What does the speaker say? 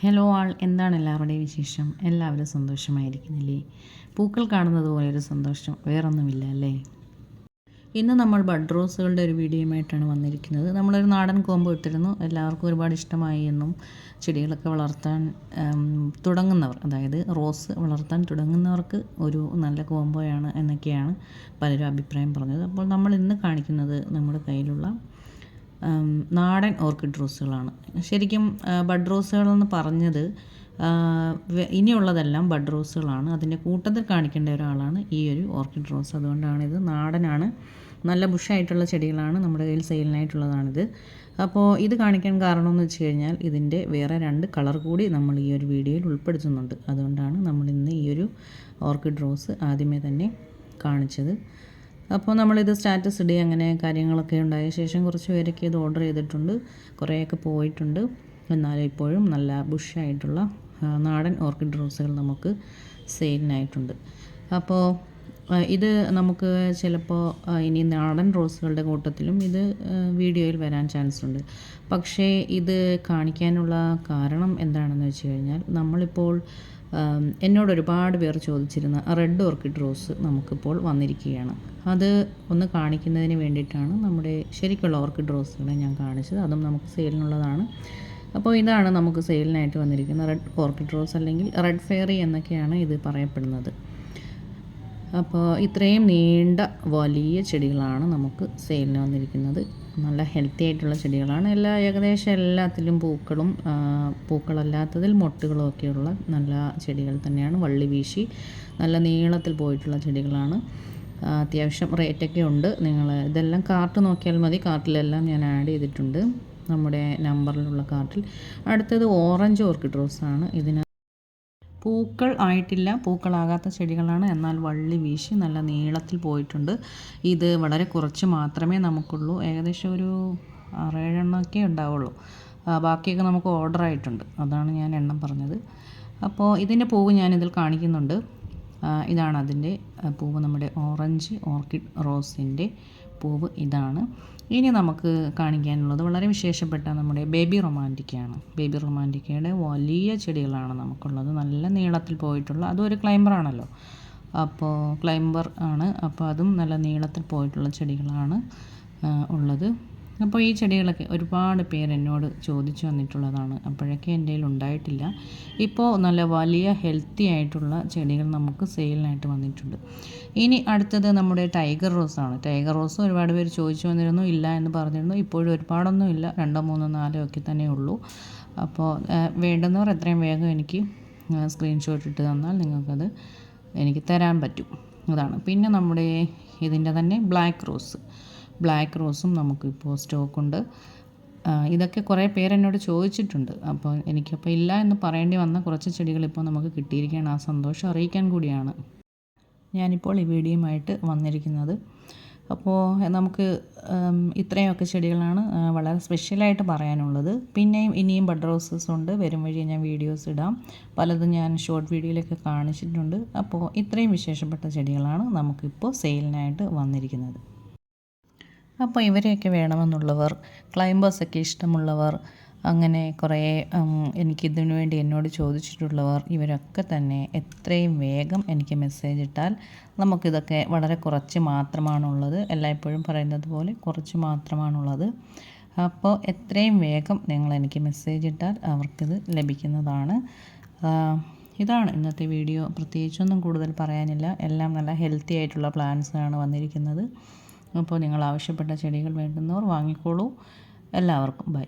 Hello ആൾ എന്താണ് എല്ലാവരുടെയും വിശേഷം? എല്ലാവരും സന്തോഷമായിരിക്കുന്നില്ലേ? പൂക്കൾ കാണുന്നത് പോലെ ഒരു സന്തോഷം വേറൊന്നുമില്ല അല്ലേ? ഇന്ന് നമ്മൾ ബഡ് റോസുകളുടെ ഒരു വീഡിയോയുമായിട്ടാണ് വന്നിരിക്കുന്നത്. നമ്മളൊരു നാടൻ കോമ്പ് ഇട്ടിരുന്നു. എല്ലാവർക്കും ഒരുപാട് ഇഷ്ടമായി എന്നും ചെടികളൊക്കെ വളർത്താൻ തുടങ്ങുന്നവർ അതായത് റോസ് വളർത്താൻ തുടങ്ങുന്നവർക്ക് ഒരു നല്ല കോമ്പോയാണ് എന്നൊക്കെയാണ് പലരും അഭിപ്രായം പറഞ്ഞത്. അപ്പോൾ നമ്മൾ ഇന്ന് കാണിക്കുന്നത് നമ്മുടെ കയ്യിലുള്ള നാടൻ ഓർക്കിഡ് റോസുകളാണ് ശരിക്കും ബഡ് റോസുകളെന്ന് പറഞ്ഞത് ഇനിയുള്ളതെല്ലാം ബഡ് റോസുകളാണ് അതിന്റെ കൂട്ടത്തിൽ കാണിക്കേണ്ട ഒരാളാണ് ഈ ഒരു ഓർക്കിഡ് റോസ് അതുകൊണ്ടാണ് ഇത് നാടനാണ്. നല്ല ബുഷായിട്ടുള്ള ചെടികളാണ് നമ്മുടെ കയ്യിൽ സെയിലിനായിട്ടുള്ളതാണിത്. അപ്പോൾ ഇത് കാണിക്കാൻ കാരണം എന്ന് വെച്ച് കഴിഞ്ഞാൽ ഇതിന്റെ വേറെ രണ്ട് കളർ കൂടി നമ്മൾ ഈ ഒരു വീഡിയോയിൽ ഉൾപ്പെടുത്തുന്നുണ്ട്. അതുകൊണ്ടാണ് നമ്മൾ ഇന്ന് ഈ ഒരു ഓർക്കിഡ് റോസ് ആദ്യമേ തന്നെ കാണിച്ചത്. അപ്പോൾ നമ്മളിത് സ്റ്റാറ്റസ് ഇടുക അങ്ങനെ കാര്യങ്ങളൊക്കെ ഉണ്ടായ ശേഷം കുറച്ച് പേരൊക്കെ ഇത് ഓർഡർ ചെയ്തിട്ടുണ്ട്. കുറേയൊക്കെ പോയിട്ടുണ്ട്. എന്നാലും ഇപ്പോഴും നല്ല ബുഷായിട്ടുള്ള നാടൻ ഓർക്കിഡ് റോസുകൾ നമുക്ക് സെയിലിനായിട്ടുണ്ട് അപ്പോൾ ഇത് നമുക്ക് ചിലപ്പോൾ ഇനി നാടൻ റോസുകളുടെ കൂട്ടത്തിലും ഇത് വീഡിയോയിൽ വരാൻ ചാൻസ് ഉണ്ട്. പക്ഷേ ഇത് കാണിക്കാനുള്ള കാരണം എന്താണെന്ന് വെച്ച് കഴിഞ്ഞാൽ നമ്മളിപ്പോൾ എന്നോട് ഒരുപാട് പേർ ചോദിച്ചിരുന്ന റെഡ് ഓർക്കിഡ് റോസ് നമുക്കിപ്പോൾ വന്നിരിക്കുകയാണ്. അത് ഒന്ന് കാണിക്കുന്നതിന് വേണ്ടിയിട്ടാണ് നമ്മുടെ ശരിക്കുള്ള ഓർക്കിഡ് റോസുകളെ ഞാൻ കാണിച്ചത്. അതും നമുക്ക് സെയിലിനുള്ളതാണ്. അപ്പോൾ ഇതാണ് നമുക്ക് സെയിലിനായിട്ട് വന്നിരിക്കുന്ന റെഡ് ഓർക്കിഡ് റോസ് അല്ലെങ്കിൽ റെഡ് ഫെയറി എന്നൊക്കെയാണ് ഇത് പറയപ്പെടുന്നത്. അപ്പോൾ ഇത്രയും നീണ്ട വലിയ ചെടികളാണ് നമുക്ക് സെയിലിന് വന്നിരിക്കുന്നത്. നല്ല ഹെൽത്തി ആയിട്ടുള്ള ചെടികളാണ്. എല്ലാ ഏകദേശം എല്ലാത്തിലും പൂക്കളും പൂക്കളല്ലാത്തതിൽ മൊട്ടുകളും ഒക്കെയുള്ള നല്ല ചെടികൾ തന്നെയാണ്. വള്ളി വീശി നല്ല നീളത്തിൽ പോയിട്ടുള്ള ചെടികളാണ്. അത്യാവശ്യം റേറ്റൊക്കെ ഉണ്ട്. നിങ്ങൾ ഇതെല്ലാം കാർട്ട് നോക്കിയാൽ മതി. കാർട്ടിലെല്ലാം ഞാൻ ആഡ് ചെയ്തിട്ടുണ്ട്. നമ്മുടെ നമ്പറിലുള്ള കാർട്ടിൽ. അടുത്തത് ഓറഞ്ച് ഓർക്കിഡ് റോസാണ്. ഇതിന് പൂക്കൾ ആയിട്ടില്ല. പൂക്കളാകാത്ത ചെടികളാണ്. എന്നാൽ വള്ളി വീശി നല്ല നീളത്തിൽ പോയിട്ടുണ്ട്. ഇത് വളരെ കുറച്ച് മാത്രമേ നമുക്കുള്ളൂ. ഏകദേശം ഒരു ആറേഴെണ്ണമൊക്കെ ഉണ്ടാവുള്ളൂ. ബാക്കിയൊക്കെ നമുക്ക് ഓർഡർ ആയിട്ടുണ്ട്. അതാണ് ഞാൻ എണ്ണം പറഞ്ഞത്. അപ്പോൾ ഇതിന്റെ പൂവ് ഞാനിതിൽ കാണിക്കുന്നുണ്ട്. ഇതാണ് അതിന്റെ പൂവ് നമ്മുടെ ഓറഞ്ച് ഓർക്കിഡ് റോസിന്റെ പൂവ് ഇതാണ്. ഇനി നമുക്ക് കാണിക്കാനുള്ളത് വളരെ വിശേഷപ്പെട്ട നമ്മുടെ ബേബി റൊമാന്റിക്കയാണ്. ബേബി റൊമാന്റിക്കയുടെ വലിയ ചെടികളാണ് നമുക്കുള്ളത്. നല്ല നീളത്തിൽ പോയിട്ടുള്ള അതും ഒരു ക്ലൈംബറാണല്ലോ അപ്പോൾ ക്ലൈംബർ ആണ്. അപ്പോൾ അതും നല്ല നീളത്തിൽ പോയിട്ടുള്ള ചെടികളാണ് ഉള്ളത്. അപ്പോൾ ഈ ചെടികളൊക്കെ ഒരുപാട് പേർ എന്നോട് ചോദിച്ചു വന്നിട്ടുള്ളതാണ്. അപ്പോഴൊക്കെ എന്റെ കയ്യിൽ ഉണ്ടായിട്ടില്ല. ഇപ്പോൾ നല്ല വലിയ ഹെൽത്തി ആയിട്ടുള്ള ചെടികൾ നമുക്ക് സെയിലിനായിട്ട് വന്നിട്ടുണ്ട്. ഇനി അടുത്തത് നമ്മുടെ ടൈഗർ റോസാണ് ടൈഗർ റോസ് ഒരുപാട് പേര് ചോദിച്ചു വന്നിരുന്നു. ഇല്ല എന്ന് പറഞ്ഞിരുന്നു. ഇപ്പോഴും ഒരുപാടൊന്നും ഇല്ല. രണ്ടോ മൂന്നോ നാലോ ഒക്കെ തന്നെ ഉള്ളൂ. അപ്പോൾ വേണ്ടുന്നവർ എത്രയും വേഗം എനിക്ക് സ്ക്രീൻഷോട്ട് ഇട്ട് തന്നാൽ നിങ്ങൾക്കത് എനിക്ക് തരാൻ പറ്റും. അതാണ്. പിന്നെ നമ്മുടെ ഇതിന്റെ തന്നെ ബ്ലാക്ക് റോസ് ബ്ലാക്ക് റോസും നമുക്കിപ്പോൾ സ്റ്റോക്കുണ്ട്. ഇതൊക്കെ കുറേ പേരെന്നോട് ചോദിച്ചിട്ടുണ്ട്. അപ്പോൾ എനിക്കപ്പോൾ ഇല്ല എന്ന് പറയേണ്ടി വന്ന കുറച്ച് ചെടികൾ ഇപ്പോൾ നമുക്ക് കിട്ടിയിരിക്കുകയാണ്. ആ സന്തോഷം അറിയിക്കാൻ കൂടിയാണ്. ഞാനിപ്പോൾ ഈ വീഡിയോയുമായിട്ട് വന്നിരിക്കുന്നത്. അപ്പോൾ നമുക്ക് ഇത്രയൊക്കെ ചെടികളാണ് വളരെ സ്പെഷ്യലായിട്ട് പറയാനുള്ളത്. പിന്നെയും ഇനിയും ബഡ് റോസസ് ഉണ്ട്. വരും വഴി ഞാൻ വീഡിയോസ് ഇടാം. പലതും ഞാൻ ഷോർട്ട് വീഡിയോയിലൊക്കെ കാണിച്ചിട്ടുണ്ട്. അപ്പോൾ ഇത്രയും വിശേഷപ്പെട്ട ചെടികളാണ് നമുക്കിപ്പോൾ സെയിലിനായിട്ട് വന്നിരിക്കുന്നത്. അപ്പോൾ ഇവരെയൊക്കെ വേണമെന്നുള്ളവർ ക്ലൈംബേഴ്സൊക്കെ ഇഷ്ടമുള്ളവർ അങ്ങനെ കുറേ എനിക്കിതിനു വേണ്ടി എന്നോട് ചോദിച്ചിട്ടുള്ളവർ ഇവരൊക്കെ തന്നെ എത്രയും വേഗം എനിക്ക് മെസ്സേജ് ഇട്ടാൽ നമുക്കിതൊക്കെ വളരെ കുറച്ച് മാത്രമാണുള്ളത്. എല്ലായ്പ്പോഴും പറയുന്നത് പോലെ കുറച്ച് മാത്രമാണുള്ളത്. അപ്പോൾ എത്രയും വേഗം നിങ്ങൾ എനിക്ക് മെസ്സേജ് ഇട്ടാൽ അവർക്കിത് ലഭിക്കുന്നതാണ്. ഇതാണ് ഇന്നത്തെ വീഡിയോ. പ്രത്യേകിച്ചൊന്നും കൂടുതൽ പറയാനില്ല. എല്ലാം നല്ല ഹെൽത്തി ആയിട്ടുള്ള പ്ലാൻസാണ് വന്നിരിക്കുന്നത്. അപ്പോൾ നിങ്ങൾ ആവശ്യപ്പെട്ട ചെടികൾ വേണ്ടുന്നവർ വാങ്ങിക്കോളൂ. എല്ലാവർക്കും ബൈ.